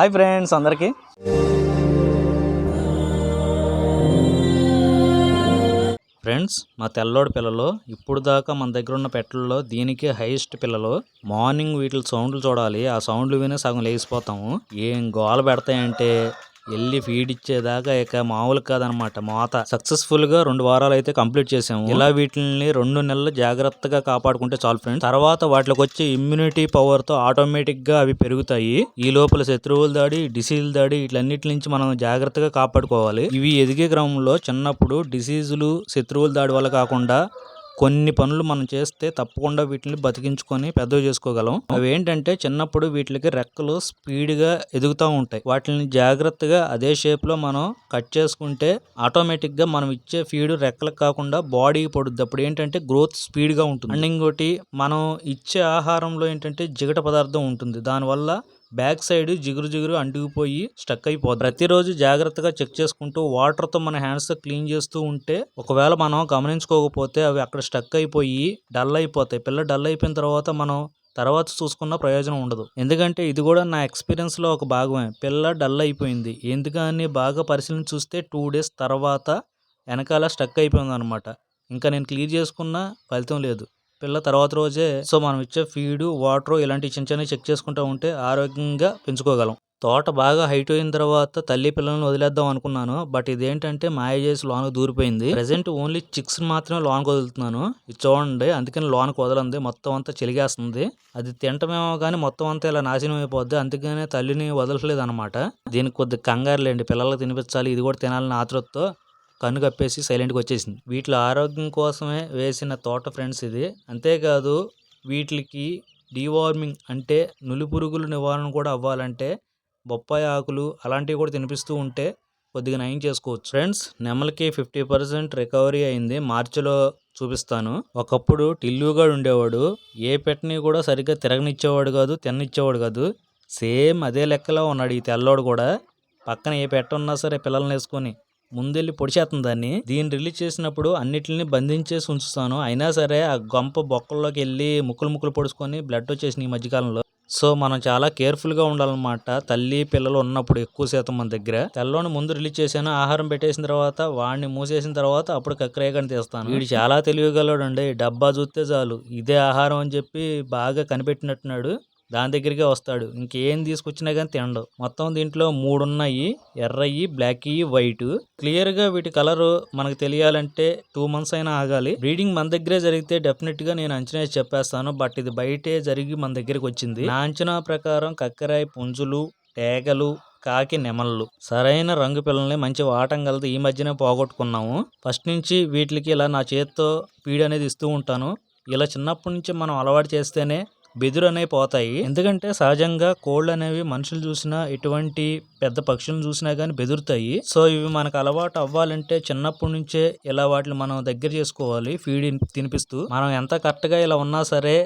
Hi friends అందరికీ. Friends మా తెల్లోడి పిల్లలు ఇప్పుడు దాకా మన దగ్గర ఉన్న పెట్టలలో దీనికి హైయెస్ట్ పిల్లలు. మార్నింగ్ వీటి సౌండ్లు చూడాలి. ఆ సౌండ్లు వినే సగం లేచిపోతాము. ఏం గోల పెడతాయంటే వెళ్ళి ఫీడ్ ఇచ్చేదాకా ఇక మామూలు కాదనమాట. మోత. సక్సెస్ఫుల్గా రెండు వారాలు అయితే కంప్లీట్ చేసాము. ఇలా వీటిని రెండు నెలలు జాగ్రత్తగా కాపాడుకుంటే చాలు ఫ్రెండ్స్ తర్వాత వాటికి వచ్చే ఇమ్యూనిటీ పవర్తో ఆటోమేటిక్గా అవి పెరుగుతాయి. ఈ లోపల శత్రువుల దాడి డిసీజ్ దాడి వీటన్నిటి నుంచి మనం జాగ్రత్తగా కాపాడుకోవాలి. ఇవి ఎదిగే క్రమంలో చిన్నప్పుడు డిసీజులు శత్రువుల దాడి వల్ల కాకుండా కొన్ని పనులు మనం చేస్తే తప్పకుండా వీటిని బతికించుకొని పెద్దవి చేసుకోగలం. అవి ఏంటంటే చిన్నప్పుడు వీటికి రెక్కలు స్పీడ్గా ఎదుగుతూ ఉంటాయి. వాటిని జాగ్రత్తగా అదే షేప్లో మనం కట్ చేసుకుంటే ఆటోమేటిక్గా మనం ఇచ్చే ఫీడ్ రెక్కలకు కాకుండా బాడీకి పడుద్ది. అప్పుడు ఏంటంటే గ్రోత్ స్పీడ్గా ఉంటుంది. అండ్ ఇంకోటి మనం ఇచ్చే ఆహారంలో ఏంటంటే జిగట పదార్థం ఉంటుంది. దానివల్ల బ్యాక్ సైడ్ జిగురు జిగురు అంటుకుపోయి స్టక్ అయిపోతుంది ప్రతిరోజు జాగ్రత్తగా చెక్ చేసుకుంటూ వాటర్తో మన హ్యాండ్స్తో క్లీన్ చేస్తూ ఉంటే ఒకవేళ మనం గమనించుకోకపోతే అవి అక్కడ స్టక్ అయిపోయి డల్ అయిపోతాయి. పిల్ల డల్ అయిపోయిన తర్వాత మనం తర్వాత చూసుకున్న ప్రయోజనం ఉండదు. ఎందుకంటే ఇది కూడా నా ఎక్స్పీరియన్స్లో ఒక భాగమే. పిల్ల డల్ అయిపోయింది. ఎందుకని బాగా పరిశీలన చూస్తే టూ డేస్ తర్వాత వెనకాల స్టక్ అయిపోయింది అనమాట ఇంకా నేను క్లియర్ చేసుకున్న ఫలితం లేదు. పిల్ల తర్వాత రోజే సో మనం ఇచ్చే ఫీడ్ వాటర్ ఇలాంటి చిన్న చిన్న చెక్ చేసుకుంటూ ఉంటే ఆరోగ్యంగా పెంచుకోగలం. తోట బాగా హైట్ అయిన తర్వాత తల్లి పిల్లల్ని వదిలేద్దాం అనుకున్నాను. బట్ ఇదేంటంటే మాయ చేసి లోనకు దూరిపోయింది. ప్రజెంట్ ఓన్లీ చిక్స్ మాత్రమే లోనకు వదులుతున్నాను. ఇది చూడండి అందుకని లోనకు వదలంది. మొత్తం అంతా చెలిగేస్తుంది అది తింటమేమో కానీ మొత్తం అంతా ఇలా నాశనం అయిపోద్ది. అందుకనే తల్లిని వదలట్లేదు అనమాట దీనికి కొద్ది కంగారులేండి. పిల్లలకు తినిపించాలి. ఇది కూడా తినాలని ఆతృతతో కన్ను కప్పేసి సైలెంట్గా వచ్చేసింది. వీటి ఆరోగ్యం కోసమే వేసిన తోట ఫ్రెండ్స్ ఇది. అంతేకాదు వీటికి డీవార్మింగ్ అంటే నులి పురుగుల నివారణ కూడా అవ్వాలంటే బొప్పాయి ఆకులు అలాంటివి కూడా తినిపిస్తూ ఉంటే కొద్దిగా నయం చేసుకోవచ్చు. ఫ్రెండ్స్ నెమలికి ఫిఫ్టీ పర్సెంట్ రికవరీ అయింది. మార్చిలో చూపిస్తాను. ఒకప్పుడు టిల్లుగాడు ఉండేవాడు. ఏ పెట్టని కూడా సరిగ్గా తిరగనిచ్చేవాడు కాదు తిననిచ్చేవాడు కాదు. సేమ్ అదే లెక్కలో ఉన్నాడు ఈ తెల్లోడు కూడా. పక్కన ఏ పెట్ట ఉన్నా సరే పిల్లల్ని వేసుకొని ముందెళ్ళి పొడిచేస్తుంది దాన్ని. దీన్ని రిలీజ్ చేసినప్పుడు అన్నిటిని బంధించేసి ఉంచుతాను. అయినా సరే ఆ గొంప బొక్కల్లోకి వెళ్ళి ముక్కులు ముక్కులు పొడుచుకొని బ్లడ్ వచ్చేసింది ఈ మధ్యకాలంలో. సో మనం చాలా కేర్ఫుల్గా ఉండాలన్నమాట. తల్లి పిల్లలు ఉన్నప్పుడు ఎక్కువ శాతం మన దగ్గర. తెల్లని ముందు రిలీజ్ చేశాను ఆహారం పెట్టేసిన తర్వాత వాడిని మూసేసిన తర్వాత అప్పుడు కక్కరేగని తీస్తాను. వీడు చాలా తెలివిగలడు అండి డబ్బా చూస్తే చాలు. ఇదే ఆహారం అని చెప్పి బాగా కనిపెట్టినట్టున్నాడు. దాని దగ్గరికే వస్తాడు. ఇంకేం తీసుకొచ్చినా కానీ తినడు. మొత్తం దీంట్లో మూడు ఉన్నాయి ఎర్రయి బ్లాక్ వైట్. క్లియర్గా వీటి కలర్ మనకు తెలియాలంటే టూ మంత్స్ అయినా ఆగాలి. బ్రీడింగ్ మన దగ్గరే జరిగితే డెఫినెట్గా నేను అంచనా చెప్పేస్తాను. బట్ ఇది బయటే జరిగి మన దగ్గరికి వచ్చింది. నా అంచనా ప్రకారం కక్కరాయి పుంజులు తేగలు కాకి నెమళ్ళు. సరైన రంగు పిల్లల్ని మంచి వాటం కలదు ఈ మధ్యనే పోగొట్టుకున్నాము. ఫస్ట్ నుంచి వీటికి ఇలా నా చేతితో పీడ అనేది ఇస్తూ ఉంటాను. ఇలా చిన్నప్పటి నుంచి మనం అలవాటు చేస్తేనే బెదురు అనేవి పోతాయి. ఎందుకంటే సహజంగా కోళ్ళు అనేవి మనుషులు చూసినా ఎటువంటి పెద్ద పక్షులను చూసినా కానీ బెదురుతాయి. సో ఇవి మనకు అలవాటు అవ్వాలంటే చిన్నప్పటి నుంచే ఇలా వాటిని మనం దగ్గర చేసుకోవాలి ఫీడ్ తినిపిస్తూ. మనం ఎంత కరెక్ట్గా ఇలా ఉన్నా సరే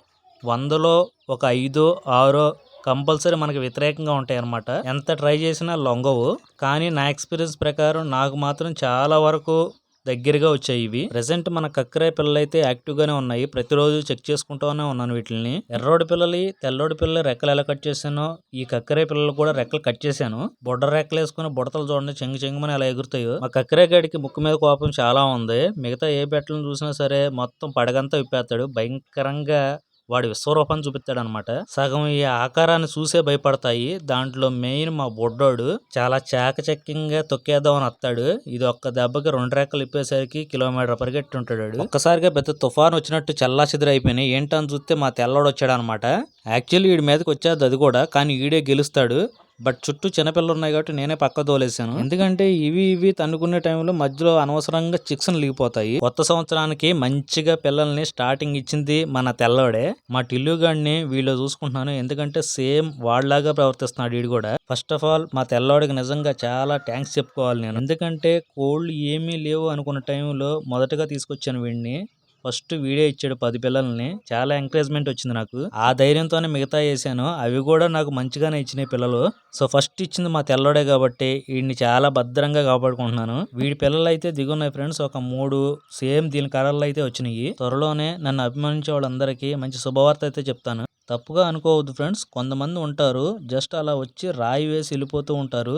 వందలో ఒక ఐదో ఆరో కంపల్సరీ మనకి వ్యతిరేకంగా ఉంటాయి అనమాట ఎంత ట్రై చేసినా లొంగవు. కానీ నా ఎక్స్పీరియన్స్ ప్రకారం నాకు మాత్రం చాలా వరకు దగ్గరగా వచ్చాయి ఇవి. ప్రెసెంట్ మన కక్కరాయ పిల్లలు అయితే యాక్టివ్ గానే ఉన్నాయి. ప్రతిరోజు చెక్ చేసుకుంటూనే ఉన్నాను వీటిని ఎర్రోడి పిల్లలు తెల్లోడి పిల్లలు రెక్కలు ఎలా కట్ చేశానో ఈ కక్కరాయ పిల్లలు కూడా రెక్కలు కట్ చేశాను. బొడ్డ రెక్కలు వేసుకుని బుడతలు చూడండి చెంగు చెంగుమని ఎలా ఎగురుతాయో. మా కక్కరాయ గడికి ముక్కు మీద కోపం చాలా ఉంది. మిగతా ఏ బెట్టలను చూసినా సరే మొత్తం పడగంతా విప్పేస్తాడు. భయంకరంగా వాడి విశ్వరూపం చూపిస్తాడు అనమాట సగం ఈ ఆకారాన్ని చూసే భయపడతాయి. దాంట్లో మెయిన్ మా బొడ్డోడు చాలా చాకచక్యంగా తొక్కేద్దామని వస్తాడు ఇది ఒక్క దెబ్బకి రెండు రెక్కలు ఇప్పేసరికి కిలోమీటర్ పరిగెట్టి ఉంటాడు ఒక్కసారిగా పెద్ద తుఫాన్ వచ్చినట్టు చల్లా అయిపోయినాయి ఏంటని చూస్తే మా తెల్లోడు వచ్చాడు అనమాట యాక్చువల్లీ వీడి మీదకి వచ్చేది అది కూడా కానీ వీడే గెలుస్తాడు. బట్ చుట్టూ చిన్నపిల్లలు ఉన్నాయి కాబట్టి నేనే పక్క తోలేసాను ఎందుకంటే ఇవి ఇవి తన్నుకునే టైంలో మధ్యలో అనవసరంగా చిక్స్ను లీగిపోతాయి. కొత్త సంవత్సరానికి మంచిగా పిల్లల్ని స్టార్టింగ్ ఇచ్చింది మన తెల్లోడే. మా టిల్లుగాడిని వీళ్ళు చూసుకుంటున్నాను. ఎందుకంటే సేమ్ వాళ్ళలాగా ప్రవర్తిస్తున్నాడు వీడు కూడా. ఫస్ట్ ఆఫ్ ఆల్ మా తెల్లోడికి నిజంగా చాలా థ్యాంక్స్ చెప్పుకోవాలి నేను. ఎందుకంటే కోళ్ళు ఏమీ లేవు అనుకున్న టైంలో మొదటగా తీసుకొచ్చాను వీడిని. ఫస్ట్ వీడియో ఇచ్చాడు పది పిల్లల్ని. చాలా ఎంకరేజ్మెంట్ వచ్చింది నాకు. ఆ ధైర్యంతోనే మిగతా వేసాను. అవి కూడా నాకు మంచిగానే ఇచ్చినాయి పిల్లలు. సో ఫస్ట్ ఇచ్చింది మా తెల్లోడే కాబట్టి వీడిని చాలా భద్రంగా కాపాడుకుంటున్నాను. వీడి పిల్లలు అయితే దిగున్నాయి ఫ్రెండ్స్ ఒక మూడు సేమ్ దీని కలర్లు అయితే వచ్చినాయి. త్వరలోనే నన్ను అభిమానించే వాళ్ళందరికీ మంచి శుభవార్త అయితే చెప్తాను. తప్పుగా అనుకోవద్దు ఫ్రెండ్స్ కొంతమంది ఉంటారు. జస్ట్ అలా వచ్చి రాయి వేసి వెళ్ళిపోతూ ఉంటారు.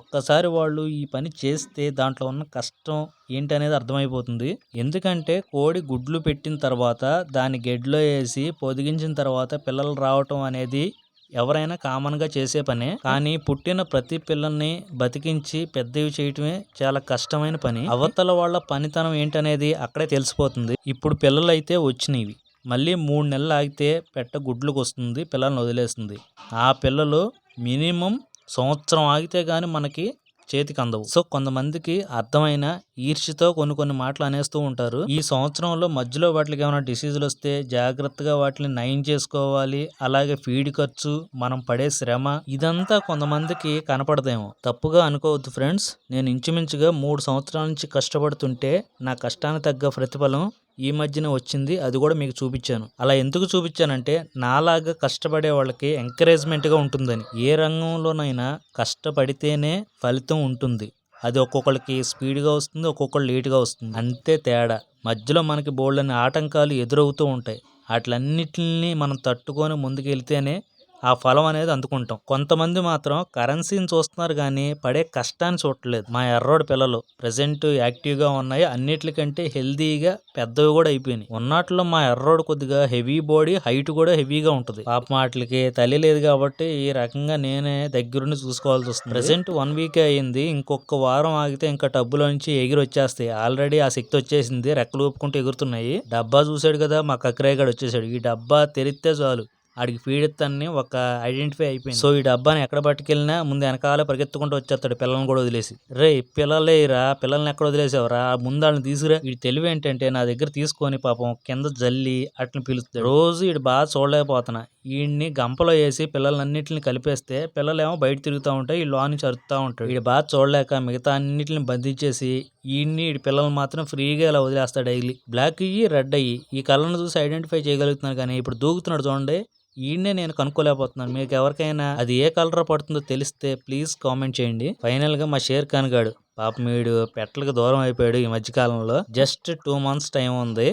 ఒక్కసారి వాళ్ళు ఈ పని చేస్తే దాంట్లో ఉన్న కష్టం ఏంటనేది అర్థమైపోతుంది. ఎందుకంటే కోడి గుడ్లు పెట్టిన తర్వాత దాని గెడ్లో వేసి పొదిగించిన తర్వాత పిల్లలు రావటం అనేది ఎవరైనా కామన్గా చేసే పనే. కానీ పుట్టిన ప్రతి పిల్లల్ని బతికించి పెద్దవి చేయటమే చాలా కష్టమైన పని. అవతల వాళ్ళ పనితనం ఏంటనేది అక్కడే తెలిసిపోతుంది. ఇప్పుడు పిల్లలు అయితే వచ్చినవి. మళ్ళీ మూడు నెలలు ఆగితే పెట్ట గుడ్లకు వస్తుంది పిల్లల్ని వదిలేస్తుంది. ఆ పిల్లలు మినిమం సంవత్సరం ఆగితే కానీ మనకి చేతికి అందవు. సో కొంతమందికి అర్థమైన ఈర్ష్యతో కొన్ని కొన్ని మాటలు అనేస్తూ ఉంటారు. ఈ సంవత్సరంలో మధ్యలో వాటికి ఏమైనా డిసీజులు వస్తే జాగ్రత్తగా వాటిని నయం చేసుకోవాలి. అలాగే ఫీడ్ ఖర్చు మనం పడే శ్రమ ఇదంతా కొంతమందికి కనపడదేమో. తప్పుగా అనుకోవద్దు ఫ్రెండ్స్ నేను ఇంచుమించుగా మూడు సంవత్సరాల నుంచి కష్టపడుతుంటే నా కష్టానికి తగ్గ ప్రతిఫలం ఈ మధ్యన వచ్చింది అది కూడా మీకు చూపించాను. అలా ఎందుకు చూపించానంటే నాలాగా కష్టపడే వాళ్ళకి ఎంకరేజ్మెంట్గా ఉంటుందని. ఏ రంగంలోనైనా కష్టపడితేనే ఫలితం ఉంటుంది. అది ఒక్కొక్కరికి స్పీడ్గా వస్తుంది ఒక్కొక్కరు లేట్గా వస్తుంది. అంతే తేడా. మధ్యలో మనకి బోల్డని ఆటంకాలు ఎదురవుతూ ఉంటాయి. వాటిలన్నిటిని మనం తట్టుకొని ముందుకు వెళ్తేనే ఆ ఫలం అనేది అందుకుంటాం. కొంతమంది మాత్రం కరెన్సీని చూస్తున్నారు కానీ పడే కష్టాన్ని చూడట్లేదు. మా ఎర్రోడు పిల్లలు ప్రజెంట్ యాక్టివ్గా ఉన్నాయి. అన్నిటికంటే హెల్దీగా పెద్దవి కూడా అయిపోయినాయి. ఉన్నట్లో మా ఎర్రోడు కొద్దిగా హెవీ బాడీ హైట్ కూడా హెవీగా ఉంటుంది. పాప మాటలకి తల్లి లేదు కాబట్టి ఈ రకంగా నేనే దగ్గరుండి చూసుకోవాల్సి వస్తుంది. ప్రజెంట్ వన్ వీక్ అయింది. ఇంకొక వారం ఆగితే ఇంకా టబ్బులోంచి ఎగిరి వచ్చేస్తాయి. ఆల్రెడీ ఆ శక్తి వచ్చేసింది. రెక్కలు ఊపుకుంటూ ఎగురుతున్నాయి. డబ్బా చూసాడు కదా మా కక్కరాయ్ గడు వచ్చేసాడు. ఈ డబ్బా తెరిస్తే చాలు. ఆడికి ఫీడ్ ఒక ఐడెంటిఫై అయిపోయింది. సో ఈ డబ్బాని ఎక్కడ పట్టుకెళ్ళినా ముందు వెనకాల పరిగెత్తుకుంటూ వచ్చేస్తాడు పిల్లల్ని కూడా వదిలేసి. రే పిల్లలేరా పిల్లల్ని ఎక్కడ వదిలేసావురా? ముందు వాళ్ళని తీసుకురా. వీడి తెలివి ఏంటంటే నా దగ్గర తీసుకొని పాపం కింద జల్లి అట్లని పిలుస్తాడు. రోజు వీడు బాగా చూడలేకపోతున్నా. వీడిని గంపలో వేసి పిల్లలన్నింటిని కలిపేస్తే పిల్లలేమో బయట తిరుగుతూ ఉంటాయి ఈ లోని చరుతూ ఉంటాడు. వీడు బాగా చూడలేక మిగతా అన్నింటిని బంధించేసి ఈయన్ని వీడి పిల్లలు మాత్రం ఫ్రీగా ఇలా వదిలేస్తాడు డైలీ. బ్లాక్ అయ్యి రెడ్ అయ్యి ఈ కలర్ను చూసి ఐడెంటిఫై చేయగలుగుతున్నాను కానీ ఇప్పుడు దూకుతున్నాడు చూడండి. ఈయన్నే నేను కనుక్కోలేకపోతున్నాను. మీకు ఎవరికైనా అది ఏ కలర్ పడుతుందో తెలిస్తే ప్లీజ్ కామెంట్ చేయండి. ఫైనల్గా మా షేర్ ఖాన్ గాడు పాపం వీడు పెట్టలకు దూరం అయిపోయాడు ఈ మధ్య కాలంలో. జస్ట్ టూ మంత్స్ టైం ఉంది.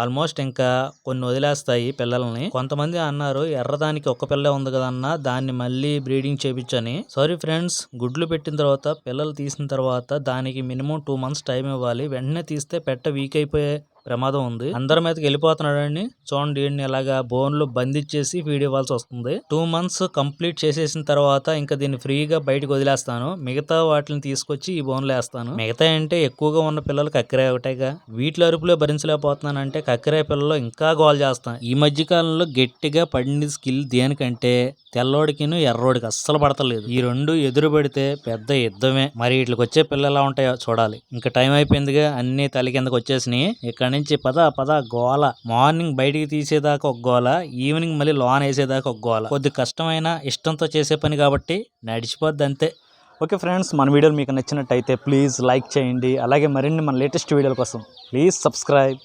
ఆల్మోస్ట్ ఇంకా కొన్ని వదిలేస్తాయి పిల్లల్ని. కొంతమంది అన్నారు ఎర్రదానికి ఒక్క పిల్ల ఉంది కదన్నా దాన్ని మళ్ళీ బ్రీడింగ్ చేపించని. సారీ ఫ్రెండ్స్ గుడ్లు పెట్టిన తర్వాత పిల్లలు తీసిన తర్వాత దానికి మినిమం టూ మంత్స్ టైం ఇవ్వాలి. వెంటనే తీస్తే పెట్ట వీక్ అయిపోయే ప్రమాదం ఉంది. అందరి మీదకి వెళ్ళిపోతున్నాడని చూడండి వీడిని ఇలాగా బోన్లో బంధించేసి ఫీడ్ ఇవ్వాల్సి వస్తుంది. టూ మంత్స్ కంప్లీట్ చేసేసిన తర్వాత ఇంకా దీన్ని ఫ్రీగా బయటకు వదిలేస్తాను. మిగతా వాటిని తీసుకొచ్చి ఈ బోన్లో వేస్తాను. మిగతా అంటే ఎక్కువగా ఉన్న పిల్లలు కక్కరే ఒకటేగా. వీటి అరుపులో భరించలేకపోతున్నానంటే కక్కరే పిల్లలు ఇంకా గోల్ చేస్తాను ఈ మధ్య కాలంలో గట్టిగా పడిన స్కిల్ దేనికంటే తెల్లోడికిను ఎర్రోడికి అస్సలు పడతలేదు. ఈ రెండు ఎదురు పెడితే పెద్ద యుద్ధమే. మరి వీటికి వచ్చే పిల్లలు ఎలా ఉంటాయో చూడాలి. ఇంకా టైం అయిపోయిందిగా అన్ని తల కిందకి వచ్చేసినాయి. ఇక్కడ నుంచి పద పద గోల. మార్నింగ్ బయటికి తీసేదాకా ఒక గోల ఈవినింగ్ మళ్ళీ లోన్ వేసేదాకా ఒక గోల. కొద్ది కష్టమైన ఇష్టంతో చేసే పని కాబట్టి నడిచిపోద్ది అంతే. ఓకే ఫ్రెండ్స్ మన వీడియోలు మీకు నచ్చినట్టయితే ప్లీజ్ లైక్ చేయండి. అలాగే మరిన్ని మన లేటెస్ట్ వీడియోల కోసం ప్లీజ్ సబ్స్క్రైబ్.